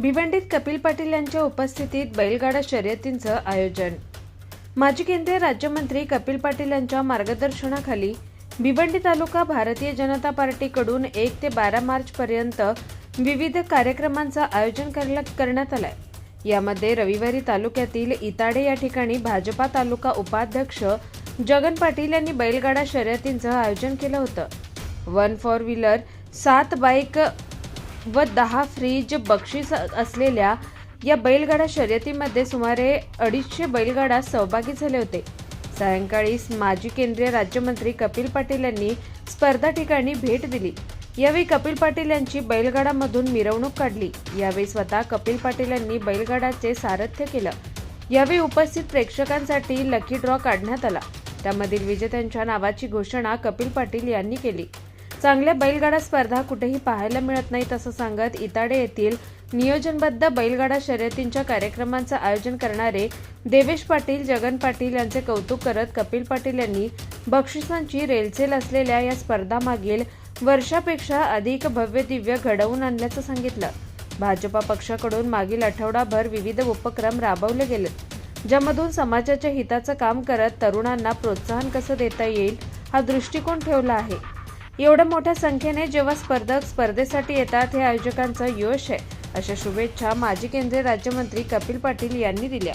भिवंडीत कपिल पाटील यांच्या उपस्थितीत बैलगाडा शर्यतींचं आयोजन. माजी केंद्रीय राज्यमंत्री कपिल पाटील यांच्या मार्गदर्शनाखाली भिवंडी तालुका भारतीय जनता पार्टीकडून एक ते बारा मार्च पर्यंत विविध कार्यक्रमांचं आयोजन करला- करण्यात आलंय. यामध्ये रविवारी तालुक्यातील इताडे या ठिकाणी भाजपा तालुका उपाध्यक्ष जगन पाटील यांनी बैलगाडा शर्यतींचं आयोजन केलं होतं. वन फोर व्हीलर सात बाईक व दहा फ्रीज बक्षीस असलेल्या या बैलगाडा शर्यतीमध्ये सुमारे अडीचशे बैलगाडा सहभागी झाले होते. सायंकाळी माजी केंद्रीय राज्यमंत्री कपिल पाटील यांनी स्पर्धा ठिकाणी भेट दिली. यावेळी कपिल पाटील यांची बैलगाडामधून मिरवणूक काढली. यावेळी स्वतः कपिल पाटील यांनी बैलगाडाचे सारथ्य केलं. यावेळी उपस्थित प्रेक्षकांसाठी लकी ड्रॉ काढण्यात आला. त्यामधील विजेत्यांच्या नावाची घोषणा कपिल पाटील यांनी केली. चांगल्या बैलगाडा स्पर्धा कुठेही पाहायला मिळत नाहीत असं सांगत इताडे येथील नियोजनबद्ध बैलगाडा शर्यतींच्या कार्यक्रमांचं आयोजन करणारे देवेश पाटील जगन पाटील यांचे कौतुक करत कपिल पाटील यांनी बक्षिसांची रेलचेल असलेल्या या स्पर्धामागील वर्षापेक्षा अधिक भव्य दिव्य घडवून आणल्याचं सांगितलं. भाजपा पक्षाकडून मागील आठवडाभर विविध उपक्रम राबवले गेले ज्यामधून समाजाच्या हिताचं काम करत तरुणांना प्रोत्साहन कसं देता येईल हा दृष्टिकोन ठेवला आहे. एवढ्या मोठ्या संख्येने जेव्हा स्पर्धक स्पर्धेसाठी येतात हे आयोजकांचं यश आहे. अशा शुभेच्छा माजी केंद्रीय राज्यमंत्री कपिल पाटील यांनी दिल्या.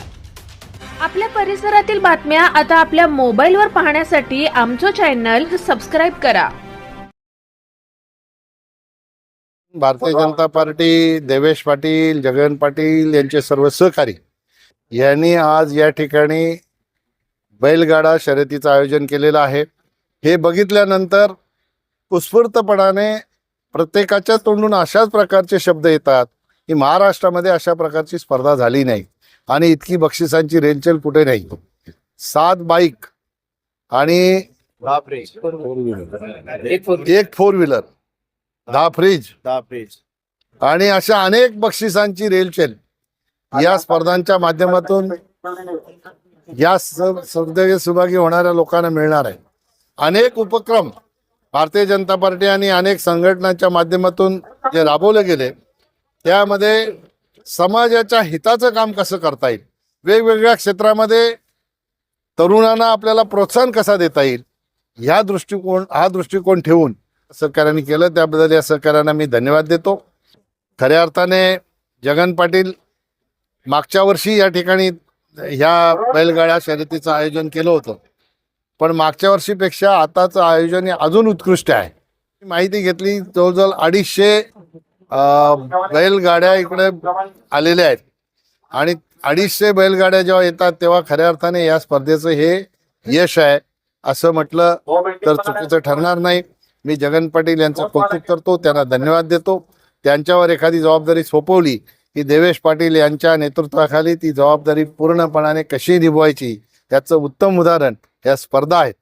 आपल्या परिसरातील बातम्या आता आपल्या मोबाईलवर पाहण्यासाठी आमचं चॅनल सबस्क्राईब करा. भारतीय जनता पार्टी देवेश पाटील जगन पाटील यांचे सर्व सहकारी यांनी आज या ठिकाणी बैलगाडा शर्यतीचं आयोजन केलेलं आहे. हे बघितल्यानंतर उत्स्फूर्तपणाने प्रत्येकाच्या तोंडून अशाच प्रकारचे शब्द येतात की महाराष्ट्रामध्ये अशा प्रकारची स्पर्धा झाली नाही आणि इतकी बक्षिसांची रेलचेल कुठे नाही. सात बाईक आणि एक फोर व्हीलर. दहा फ्रीज दहा फ्रीज. आणि अशा अनेक बक्षिसांची रेलचेल या स्पर्धांच्या माध्यमातून या स्पर्धेत सहभागी होणाऱ्या लोकांना मिळणार आहे. अनेक उपक्रम भारतीय जनता पार्टी आणि अनेक संघटनांच्या माध्यमातून जे राबवले गेले त्यामध्ये समाजाच्या हिताचं काम कसं करता येईल? वेगवेगळ्या क्षेत्रामध्ये तरुणांना आपल्याला प्रोत्साहन कसा देता येईल? ह्या दृष्टिकोन हा दृष्टिकोन ठेवून सहकार्याने केलं. त्याबद्दल या सहकार्यांना मी धन्यवाद देतो. खऱ्या अर्थाने जगन पाटील मागच्या वर्षी या ठिकाणी ह्या बैलगाड्या शर्यतीचं आयोजन केलं होतं. पण मागच्या वर्षीपेक्षा आताचं आयोजन हे अजून उत्कृष्ट आहे. माहिती घेतली जवळजवळ अडीचशे बैलगाड्या इकडे आलेल्या आहेत. आणि अडीचशे बैलगाड्या जेव्हा येतात तेव्हा खऱ्या अर्थाने या स्पर्धेचं हे यश आहे असं म्हटलं तर चुकीचं ठरणार नाही. मी जगन पाटील यांचं कौतुक करतो त्यांना धन्यवाद देतो. त्यांच्यावर एखादी जबाबदारी सोपवली की देवेश पाटील यांच्या नेतृत्वाखाली ती जबाबदारी पूर्णपणाने कशी निभवायची याचं उत्तम उदाहरण या स्पर्धा आहेत.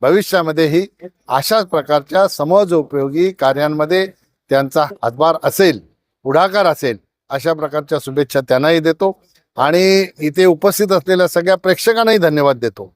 भविष्यामध्येही अशाच प्रकारच्या समाजोपयोगी कार्यांमध्ये त्यांचा हातभार असेल पुढाकार असेल अशा प्रकारच्या शुभेच्छा त्यांनाही देतो. आणि इथे उपस्थित असलेल्या सगळ्या प्रेक्षकांनाही धन्यवाद देतो.